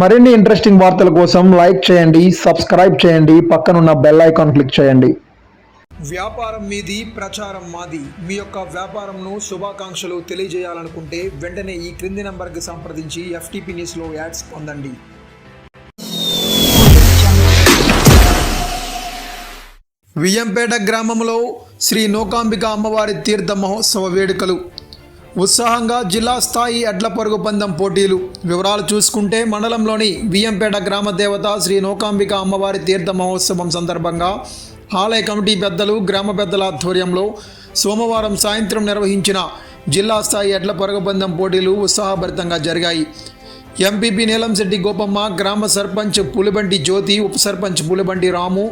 మరిన్ని ఇంట్రెస్టింగ్ వార్తల కోసం లైక్ చేయండి సబ్స్క్రైబ్ చేయండి పక్కనున్న బెల్ ఐకాన్ క్లిక్ చేయండి. వ్యాపారం మీది ప్రచారం మాది. మీ యొక్క వ్యాపారంను శుభాకాంక్షలు తెలియజేయాలనుకుంటే వెంటనే ఈ క్రింది నంబర్కి సంప్రదించి ఎఫ్టీపీ న్యూస్లో యాడ్స్ పొందండి. వియ్యంపేట గ్రామంలో శ్రీ నూకాంబిక అమ్మవారి తీర్థ మహోత్సవ వేడుకలు. ఉత్సాహంగా జిల్లా స్థాయి ఎడ్ల పరుగు పందెం పోటీలు. వివరాలు చూసుకుంటే మండలంలోని వియ్యంపేట గ్రామ దేవత శ్రీ నూకాంబిక అమ్మవారి తీర్థ మహోత్సవం సందర్భంగా ఆలయ కమిటీ పెద్దలు గ్రామ పెద్దల ఆధ్వర్యంలో సోమవారం సాయంత్రం నిర్వహించిన జిల్లా స్థాయి ఎడ్ల పరుగు పందెం పోటీలు ఉత్సాహభరితంగా జరిగాయి. ఎంపీపీ నీలంశెట్టి గోపమ్మ గ్రామ సర్పంచ్ పులిబంటి జ్యోతి ఉప సర్పంచ్ పులిబంటి రాము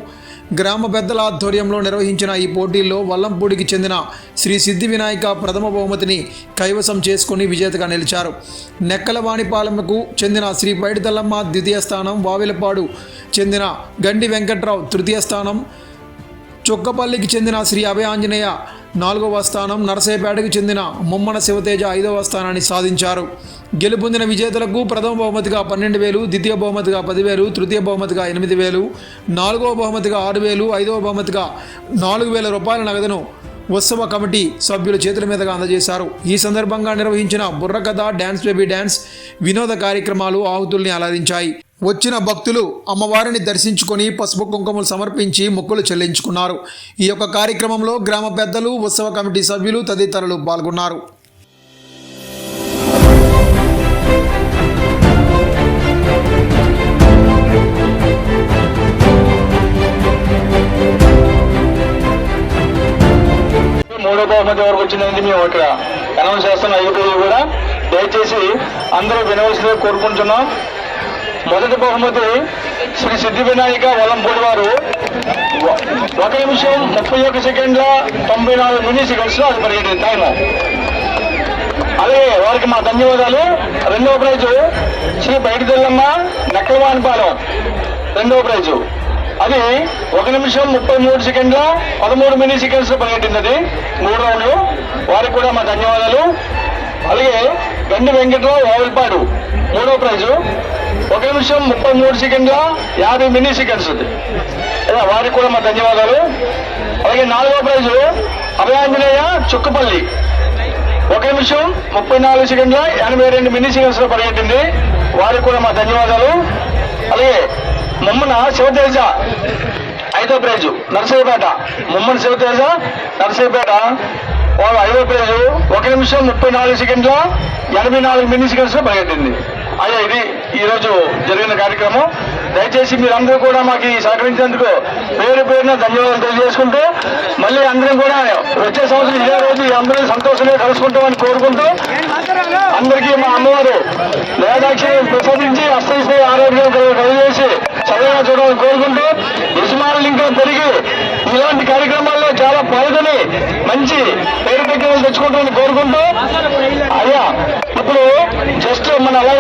గ్రామ పెద్దల ఆధ్వర్యంలో నిర్వహించిన ఈ పోటీల్లో వల్లంపూడికి చెందిన శ్రీ సిద్ధి వినాయక ప్రథమ బహుమతిని కైవసం చేసుకుని విజేతగా నిలిచారు. నెక్కలవాణిపాలెంకు చెందిన శ్రీ పైడితల్లమ్మ ద్వితీయ స్థానం వావిలపాడు చెందిన గండి వెంకట్రావు తృతీయ స్థానం చొక్కపల్లికి చెందిన శ్రీ అభయ ఆంజనేయ నాలుగవ స్థానం నరసేపేటకు చెందిన ముమ్మన శివతేజ ఐదవ స్థానాన్ని సాధించారు. గెలుపొందిన విజేతలకు ప్రథమ బహుమతిగా పన్నెండు వేలు ద్వితీయ బహుమతిగా పదివేలు తృతీయ బహుమతిగా ఎనిమిది వేలు నాలుగవ బహుమతిగా ఆరు వేలు ఐదవ బహుమతిగా నాలుగు వేల రూపాయల నగదును ఉత్సవ కమిటీ సభ్యుల చేతుల మీదుగా అందజేశారు. ఈ సందర్భంగా నిర్వహించిన బుర్రకథ డ్యాన్స్ బేబీ డ్యాన్స్ వినోద కార్యక్రమాలు ఆహుతుల్ని అలరించాయి వచ్చిన భక్తులు అమ్మవారిని దర్శించుకొని పసుపు కుంకుమలు సమర్పించి మొక్కులు చెల్లించుకున్నారు. ఈ యొక్క కార్యక్రమంలో గ్రామ పెద్దలు ఉత్సవ కమిటీ సభ్యులు తదితరులు పాల్గొన్నారు. మూడో బహుమతి వరకు వచ్చిందని మేము ఇక్కడ అనౌన్స్ చేస్తున్న అయిపోయి కూడా దయచేసి అందరూ వినవలసిందిగా కోరుకుంటున్నాం. మొదటి బహుమతి శ్రీ సిద్ధి వినాయక వలంపూడి వారు. ఒక నిమిషం ముప్పై ఒక్క సెకండ్ల తొంభై నాలుగు మినీ సెకండ్స్లో అది పరిగెట్టింది టైము అలాగే వారికి మా ధన్యవాదాలు. రెండవ ప్రైజు శ్రీ బయటి తెల్లమ్మ నెక్కలవానిపాలెం రెండవ ప్రైజు. అది ఒక నిమిషం ముప్పై మూడు సెకండ్ల పదమూడు మినీ సెకండ్స్లో పరిగెట్టింది అది. మూడు రౌండ్లు వారికి కూడా మా ధన్యవాదాలు. అలాగే గండి వెంకట్రావు వావిల్పాడు. మూడో ప్రైజు. ఒక నిమిషం ముప్పై మూడు సెకండ్ల యాభై మినీ సెకండ్స్. ఉంది వారికి కూడా మా ధన్యవాదాలు. అలాగే నాలుగో ప్రైజు అభయాంజనేయ చుక్కపల్లి. ఒక నిమిషం ముప్పై నాలుగు సెకండ్ల ఎనభై రెండు మినీ సెకండ్స్లో పరిగెట్టింది వారికి కూడా మా ధన్యవాదాలు. అలాగే ముమ్మన శివతేజ ఐదో ప్రైజు నర్సయ్యపేట. ముమ్మన శివతేజ నర్సయ్యపేట. వాళ్ళు ఐదో ప్రైజు ఒక నిమిషం ముప్పై నాలుగు సెకండ్ల ఎనభై నాలుగు మినీ సెకండ్స్లో పరిగెట్టింది అయ్యా ఇది ఈరోజు జరిగిన కార్యక్రమం. దయచేసి మీరందరూ కూడా మాకు సహకరించేందుకు పేరు పేరున ధన్యవాదాలు తెలియజేసుకుంటూ మళ్ళీ అందరం కూడా వచ్చే సంవత్సరం ఇదే రోజు అందరూ సంతోషంగా కలుసుకుంటామని కోరుకుంటూ అందరికీ మా అమ్మవారు లేదాక్షి ప్రసాదించి అస్తయిస్తే ఆరోగ్యం కలిగేసి చల్లగా చూడాలని కోరుకుంటూ యజమానులు ఇంకా పెరిగి ఇలాంటి కార్యక్రమాల్లో చాలా పాల్గొని మంచి పేరు ప్రఖ్యాతులు తెచ్చుకుంటామని కోరుకుంటూ అయ్యా ఇప్పుడు జస్ట్ మన అలా